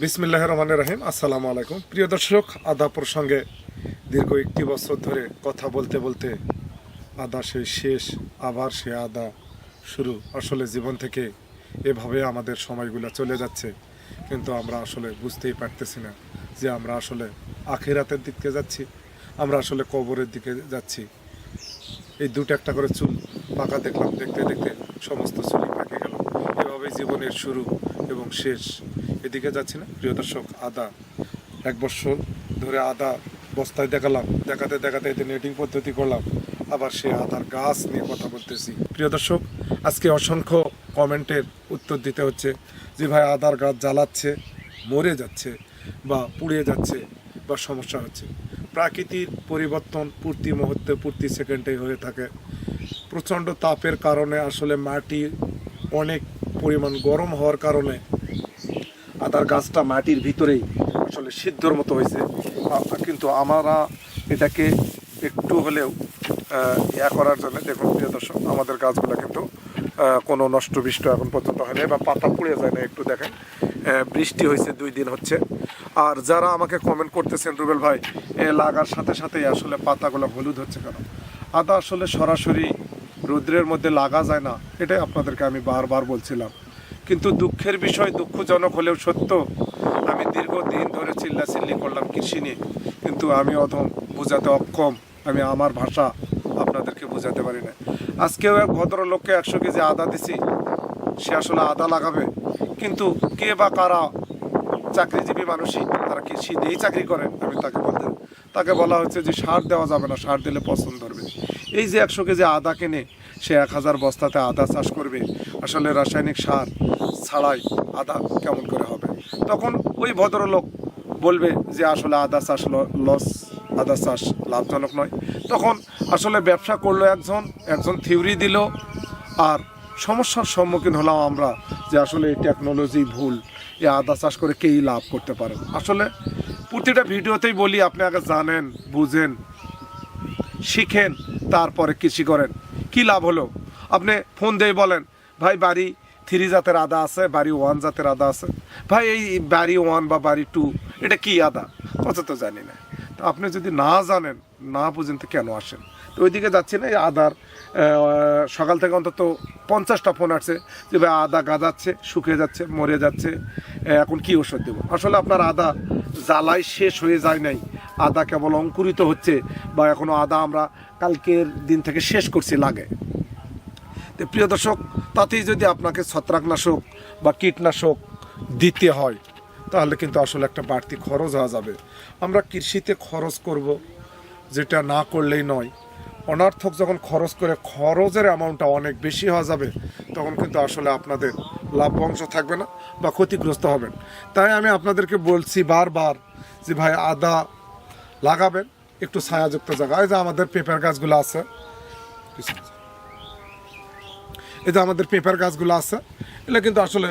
বিসমিল্লাহ রহমান রাহিম। আসসালামু আলাইকুম। প্রিয় দর্শক, আদা প্রসঙ্গে দীর্ঘ একটি বছর ধরে কথা বলতে বলতে আদা সেই শেষ, আবার সে আদা শুরু। আসলে জীবন থেকে এভাবে আমাদের সময়গুলো চলে যাচ্ছে, কিন্তু আমরা আসলে বুঝতেই পারতেছি না যে আমরা আসলে আখেরাতের দিকে যাচ্ছি, আমরা আসলে কবরের দিকে যাচ্ছি। এই দুটো একটা করে চুল পাকা দেখলাম, দেখতে দেখতে সমস্ত চুলই পাকে গেল। এভাবে জীবনের শুরু এবং শেষ। এদিকে যাচ্ছি না। প্রিয় দর্শক, আদা এক বছর ধরে আদা বস্তায় দেখালাম, দেখাতে দেখাতে এতে নেটিং পদ্ধতি করলাম। আবার সে আদার গাছ নিয়ে কথা বলতেছি। প্রিয় দর্শক, আজকে অসংখ্য কমেন্টের উত্তর দিতে হচ্ছে যে ভাই আদার গাছ জ্বালাচ্ছে, মরে যাচ্ছে বা পুড়িয়ে যাচ্ছে বা সমস্যা হচ্ছে। প্রাকৃতিক পরিবর্তন প্রতি মুহূর্তে, প্রতি সেকেন্ডে হয়ে থাকে। প্রচণ্ড তাপের কারণে আসলে মাটি অনেক পরিমাণ গরম হওয়ার কারণে আদার গাছটা মাটির ভিতরেই আসলে সিদ্ধর মতো হয়েছে। কিন্তু আমরা এটাকে একটু হলেও ইয়া করার জন্য, দেখুন প্রিয় দর্শক, আমাদের গাছগুলো কিন্তু কোনো নষ্ট বৃষ্ট এখন পর্যন্ত হয়নি বা পাতা পুড়ে যায় না একটু দেখেন। বৃষ্টি হয়েছে, দুই দিন হচ্ছে। আর যারা আমাকে কমেন্ট করতেছেন, রুবেল ভাই লাগার সাথে সাথেই আসলে পাতাগুলো হলুদ হচ্ছে কেন? আদা আসলে সরাসরি রৌদ্রের মধ্যে লাগা যায় না, এটাই আপনাদেরকে আমি বারবার বলছিলাম। কিন্তু দুঃখের বিষয়, দুঃখজনক হলেও সত্য, আমি দীর্ঘদিন ধরে চিল্লাচিল্লি করলাম কৃষি নিয়ে কিন্তু আমি অধম, বোঝাতে অক্ষম, আমি আমার ভাষা আপনাদেরকে বোঝাতে পারি না। আজকেও এক ভদ্রলোককে একশো কেজি আদা দিছি, সে আসলে আদা লাগাবে। কিন্তু কে বা কারা চাকরিজীবী মানুষই, তারা কৃষি দিয়েই চাকরি করেন, আমি তাকে তাকে বলা হচ্ছে যে সার দেওয়া যাবে না, সার দিলে পছন্দ ধরবে। এই যে একশো কেজি আদা কিনে, সে এক হাজার বস্তাতে আদা চাষ করবে। আসলে রাসায়নিক সার ছাড়াই আদা কেমন করে হবে? তখন ওই ভদ্রলোক বলবে যে আসলে আদা চাষ লস, আদা চাষ লাভজনক নয়। তখন আসলে ব্যবসা করল একজন একজন থিওরি দিল, আর সমস্যার সম্মুখীন হলাম আমরা যে আসলে এই টেকনোলজি ভুল, এই আদা চাষ করে কেই লাভ করতে পারেন আসলে প্রতিটা ভিডিওতেই বলি, আপনি আগে জানেন, বুঝেন, শিখেন, তারপরে কৃষি করেন। কি লাভ হলো? আপনি ফোন দিয়ে বলেন, ভাই, বাড়ি থ্রি জাতের আদা আছে, বাড়ি ওয়ান জাতের আদা আছে। ভাই, এই বাড়ি ওয়ান বা বাড়ি টু, এটা কি আদা? কত তো জানি না। তো আপনি যদি না জানেন, না বুঝেন তো কেন আসেন? তো ওইদিকে যাচ্ছি না, এই আদার সকাল থেকে অন্তত পঞ্চাশটা ফোন আসছে যে ভাই আদা গাদাচ্ছে শুকিয়ে যাচ্ছে, মরে যাচ্ছে এখন কি ওষুধ দেবো? আসলে আপনার আদা জ্বালায় শেষ হয়ে যায় নাই। আদা কেবল অঙ্কুরিত হচ্ছে বা এখনও আদা আমরা কালকের দিন থেকে শেষ করছি লাগে। তো প্রিয় দর্শক, তাতেই যদি আপনাকে ছত্রাকনাশক বা কীটনাশক দিতে হয়, তাহলে কিন্তু আসলে একটা বাড়তি খরচ হওয়া যাবে। আমরা কৃষিতে খরচ করব, যেটা না করলেই নয়। অনার্থক যখন খরচ করে খরচের অ্যামাউন্টটা অনেক বেশি হওয়া যাবে, তখন কিন্তু আসলে আপনাদের লাভ অংশ থাকবে না বা ক্ষতিগ্রস্ত হবেন তাই আমি আপনাদেরকে বলছি বারবার যে ভাই আদা লাগাবেন, একটু ছায়াযুক্ত জায়গা। এই যে আমাদের পেঁপের গাছগুলো আছে, এই যে আমাদের পেপার গাছগুলো আছে, এগুলো কিন্তু আসলে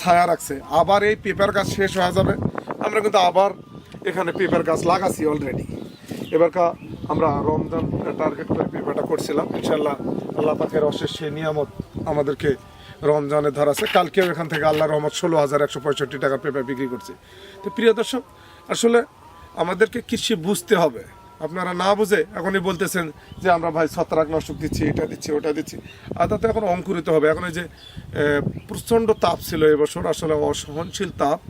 ছায়া রাখছে। আবার এই পেপার গাছ শেষ হয়ে যাবে। আমরা কিন্তু আবার এখানে পেপার গাছ লাগাছি অলরেডি এবারকা আমরা রমজান টার্গেট করে পেপারটা করছিলাম। ইনশাল্লাহ আল্লাহ পাখের অশেষ সে নিয়ামত আমাদেরকে রমজানে ধরাছে কালকেও এখান থেকে আল্লাহ রহমত ষোলো হাজার একশো পঁয়ষট্টি টাকার পেপার বিক্রি করছে। তো প্রিয় দর্শক, আসলে আমাদেরকে কৃষি বুঝতে হবে। আপনারা না বুঝে এখনই বলতেছেন যে আমরা ভাই ছত্রাকনাশক দিচ্ছি, এটা দিচ্ছি, ওটা দিচ্ছি। আদা তো এখন অঙ্কুরিত হবে। এখন এই যে প্রচণ্ড তাপ ছিল এবছর আসলে অসহনশীল তাপ।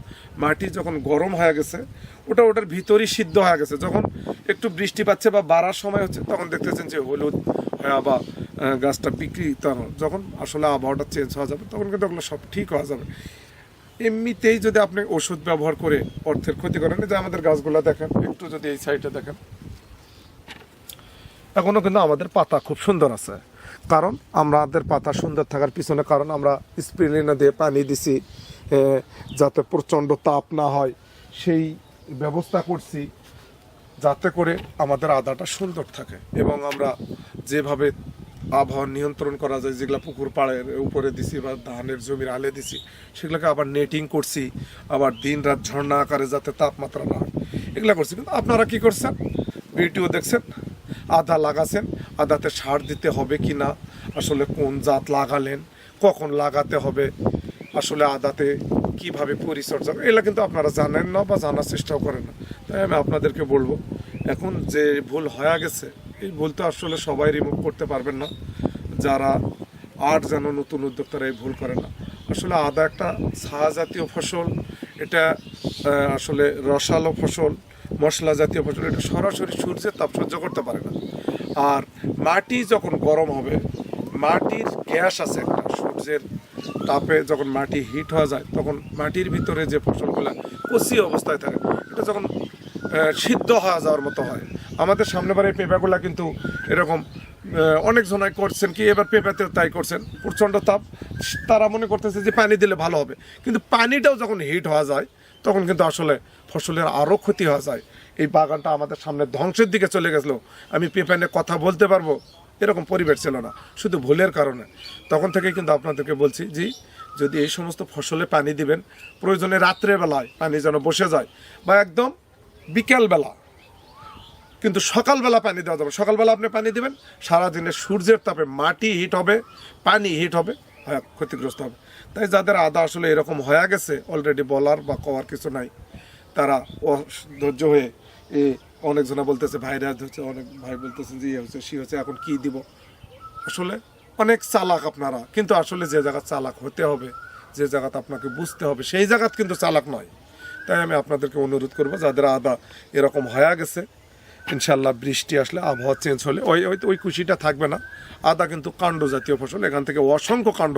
মাটি যখন গরম হয়ে গেছে, ওটা ওটার ভিতরই সিদ্ধ হয়ে গেছে। যখন একটু বৃষ্টি পাচ্ছে বা বাড়ার সময় হচ্ছে, তখন দেখতেছেন যে হলুদ, হয়ে, বা গাছটা বিক্রি তখন, যখন আসলে আবহাওয়াটা চেঞ্জ হওয়া যাবে, তখন কিন্তু ওগুলো সব ঠিক হওয়া যাবে। এমনিতেই যদি আপনি ওষুধ ব্যবহার করে অর্থের ক্ষতি করেন যে আমাদের গাছগুলো দেখেন, একটু যদি এই সাইডে দেখেন। এখনও কিন্তু আমাদের পাতা খুব সুন্দর আছে, কারণ আমাদের পাতা সুন্দর থাকার পিছনে কারণ আমরা স্প্রিলিনা দিয়ে পানি দিছি যাতে প্রচণ্ড তাপ না হয়, সেই ব্যবস্থা করছি। যাতে করে আমাদের আদাটা সুন্দর থাকে। এবং আমরা যেভাবে আবহাওয়া নিয়ন্ত্রণ করা যায়, যেগুলো পুকুর পাড়ের উপরে দিছি বা ধানের জমির আলে দিছি, সেগুলোকে আবার নেটিং করছি, আবার দিন রাত ঝর্ণা আকারে যাতে তাপমাত্রা না হয়, এগুলো করছি। কিন্তু আপনারা কি করছেন? ভিডিও দেখছেন, আদা লাগাছেন, আদাতে সার দিতে হবে কি না, আসলে কোন জাত লাগালেন, কখন লাগাতে হবে, আসলে আদাতে কীভাবে পরিচর্যা, এগুলো কিন্তু আপনারা জানেন না বা জানার চেষ্টাও করেন না। তাই আমি আপনাদেরকে বলব এখন যে ভুল হয়ে গেছে, এই ভুল তো আসলে সবাই রিমুভ করতে পারবেন না। যারা আর যেন নতুন উদ্যোক্তারা এই ভুল করে না। আসলে আদা একটা ছায়া জাতীয় ফসল, এটা আসলে রসালো ফসল, মশলা জাতীয় ফসল, এটা সরাসরি সূর্যের তাপ সহ্য করতে পারে না। আর মাটি যখন গরম হবে, মাটির গ্যাস আছে একটা, সূর্যের তাপে যখন মাটি হিট হয়ে যায়, তখন মাটির ভিতরে যে ফসলগুলো কচি অবস্থায় থাকে, এটা যখন সিদ্ধ হয়ে যাওয়ার মতো হয়। আমাদের সামনে বারে পেঁপাগুলা কিন্তু এরকম অনেক জনাই করছেন কি, এবার পেঁপাতেও তাই করছেন। প্রচণ্ড তাপ। তারা মনে করতেছে যে পানি দিলে ভালো হবে। কিন্তু পানিটাও যখন হিট হওয়া যায়, তখন কিন্তু আসলে ফসলের আরও ক্ষতি হওয়া যায়। এই বাগানটা আমাদের সামনে ধ্বংসের দিকে চলে গেছিল। আমি পেঁপে নিয়ে কথা বলতে পারব? এরকম পরিবেশ ছিল না। শুধু ভুলের কারণে। তখন থেকে কিন্তু আপনাদেরকে বলছি, জি, যদি এই সমস্ত ফসলে পানি দিবেন, প্রয়োজনে রাত্রেবেলায় পানি যেন বসে যায়। বা একদম বিকেলবেলা। কিন্তু সকালবেলা পানি দেওয়া যাবে সকালবেলা আপনি পানি দিবেন, সারাদিনে সূর্যের তাপে মাটি হিট হবে, পানি হিট হবে ক্ষতিগ্রস্ত হবে। তাই যাদের আদা আসলে এরকম হয়ে গেছে অলরেডি বলার বা কওয়ার কিছু নাই, তারা ধৈর্য হয়ে এ অনেকজনা বলতেছে, ভাইরা হচ্ছে অনেক ভাই বলতেছে যে ইয়ে হচ্ছে, সে হচ্ছে, এখন কি দিব? আসলে অনেক চালাক আপনারা, কিন্তু আসলে যে জায়গা চালাক হতে হবে, যে জায়গাতে আপনাকে বুঝতে হবে, সেই জায়গাত কিন্তু চালাক নয়। তাই আমি আপনাদেরকে অনুরোধ করব, যাদের আদা এরকম হয়ে গেছে, ইনশাল্লাহ বৃষ্টি আসলে আবহাওয়া চেঞ্জ হলে, ওই ওই ওই খুশিটা থাকবে না। আদা কিন্তু কাণ্ড জাতীয় ফসল, এখান থেকে অসংখ্য কাণ্ড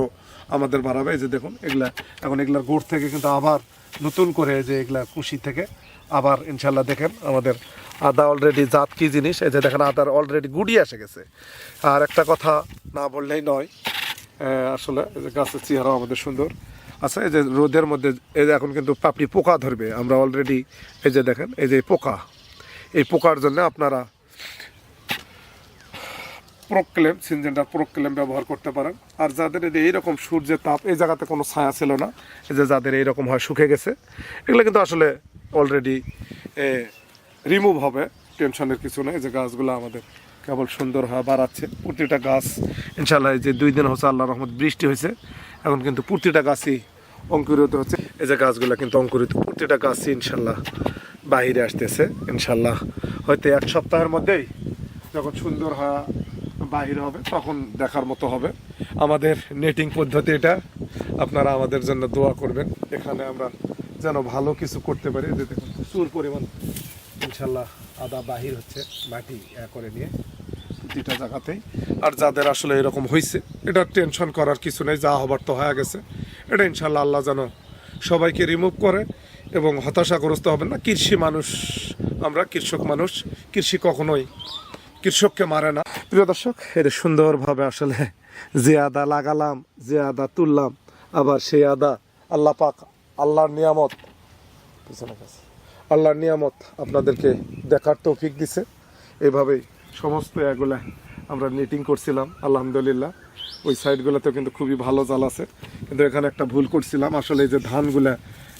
আমাদের বাড়াবে। এই যে দেখুন, এগুলা এখন এগুলার গোড় থেকে কিন্তু আবার নতুন করে যে এগুলা কুশি থেকে আবার ইনশাল্লাহ দেখেন আমাদের আদা অলরেডি জাত কি জিনিস? এই যে দেখেন আদার অলরেডি গুড়ি এসে গেছে। আর একটা কথা না বললেই নয় আসলে গাছের চেহারা আমাদের সুন্দর। আচ্ছা এই যে রোদের মধ্যে, এই যে এখন কিন্তু পাপড়ি পোকা ধরবে। আমরা অলরেডি এই যে দেখেন, এই যে পোকা। এই পোকার জন্য আপনারা প্রোক্লেম সিনজেন্ডার প্রোক্লেম ব্যবহার করতে পারেন। আর যাদের এই যে এইরকম সূর্যের তাপ, এই জায়গাতে কোনো ছায়া ছিল না, এই যে যাদের এইরকম হয়, শুকে গেছে, এগুলো কিন্তু আসলে অলরেডি রিমুভ হবে। টেনশনের কিছু নেই, এই যে গাছগুলো আমাদের কেবল সুন্দর হয়ে বাড়াচ্ছে। প্রতিটা গাছ ইনশাল্লাহ এই যে দুই দিন হচ্ছে আল্লাহ রহমত বৃষ্টি হয়েছে। এখন কিন্তু প্রতিটা গাছই অঙ্কুরিত হচ্ছে। এই যে গাছগুলো কিন্তু অঙ্কুরিত, প্রতিটা গাছই ইনশাল্লাহ বাহিরে আসতেছে, ইনশাল্লাহ। হয়তো এক সপ্তাহের মধ্যেই যখন সুন্দর হওয়া বাহির হবে, তখন দেখার মতো হবে। আমাদের নেটিং পদ্ধতি এটা। আপনারা আমাদের জন্য দোয়া করবেন। এখানে আমরা যেন ভালো কিছু করতে পারি এই যে দেখুন প্রচুর পরিমাণ, ইনশাল্লাহ, আদা বাহির হচ্ছে মাটি করে নিয়ে। প্রতিটা জায়গাতেই। আর যাদের আসলে এরকম হয়েছে এটা টেনশন করার কিছু নেই যা হবার তো হয়ে গেছে। এটা ইনশাল্লাহ আল্লাহ যেন সবাইকে রিমুভ করে এবং হতাশাগ্রস্ত হবেন না। কৃষি মানুষ আমরা কৃষক মানুষ কৃষি কখনোই কৃষককে মারে না। প্রিয় দর্শক এটা সুন্দরভাবে আসলে যে আদা লাগালাম যে আদা তুললাম আবার সেই আদা আল্লাহ পাক আল্লাহর নিয়ামত পিছনে কাছে আল্লাহর নিয়ামত আপনাদেরকে দেখার তৌফিক দিছে। এইভাবেই সমস্ত এগুলা আমরা নিটিং করছিলাম, আলহামদুলিল্লাহ। ওই সাইডগুলোতেও কিন্তু খুবই ভালো জাল আছে। কিন্তু এখানে একটা ভুল করছিলাম। আসলে এই যে ধানগুলা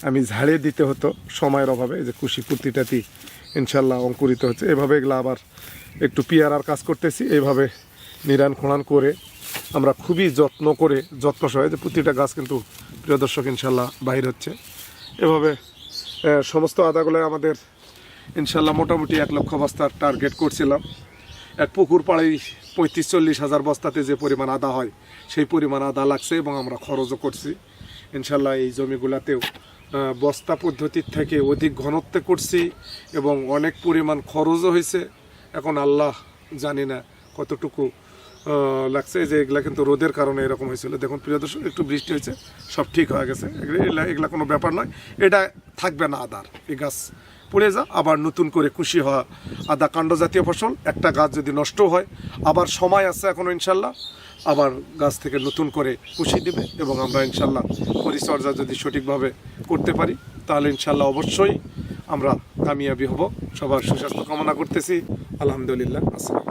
আমি ঝাড়িয়ে দিতে হতো সময়ের অভাবে, এই যে কুশি প্রতিটাতি ইনশাল্লাহ অঙ্কুরিত হচ্ছে। এভাবে এগুলো আবার একটু পিয়ারার কাজ করতেছি। এইভাবে নিরান খোঁড়ান করে আমরা খুবই যত্ন করে, যত্ন সহ যে প্রতিটা গাছ কিন্তু প্রিয় দর্শক ইনশাল্লাহ বাহির হচ্ছে। এভাবে সমস্ত আদাগুলো আমাদের ইনশাল্লাহ মোটামুটি এক লক্ষ বস্তার টার্গেট করছিলাম। এক পুকুর পাড়ায় পঁয়ত্রিশ, চল্লিশ হাজার বস্তাতে যে পরিমাণ আদা হয়, সেই পরিমাণ আদা লাগছে এবং আমরা খরচও করছি। ইনশাল্লাহ এই জমিগুলাতেও বস্তা পদ্ধতির থেকে অধিক ঘনত্বে করছি এবং অনেক পরিমাণ খরচও হয়েছে। এখন আল্লাহ জানি না কতটুকু লাগছে। যে এগুলা কিন্তু রোদের কারণে এরকম হয়েছিল। দেখুন, প্রিয় দর্শক, একটু বৃষ্টি হয়েছে, সব ঠিক হয়ে গেছে। এগুলা এগুলা কোনো ব্যাপার নয়। এটা থাকবে না আদার, এই গাছ। পড়ে যা, আবার নতুন করে খুশি হওয়া আদা কাণ্ড জাতীয় ফসল, একটা গাছ যদি নষ্ট হয়, আবার সময় আছে এখনও ইনশাল্লাহ, আবার গাছ থেকে নতুন করে খুশি দেবে এবং আমরা ইনশাল্লাহ পরিচর্যা যদি সঠিকভাবে করতে পারি, তাহলে ইনশাল্লাহ অবশ্যই আমরা কামিয়াবি হব। সবার সুস্বাস্থ্য কামনা করতেছি। আলহামদুলিল্লাহ। আসসালাম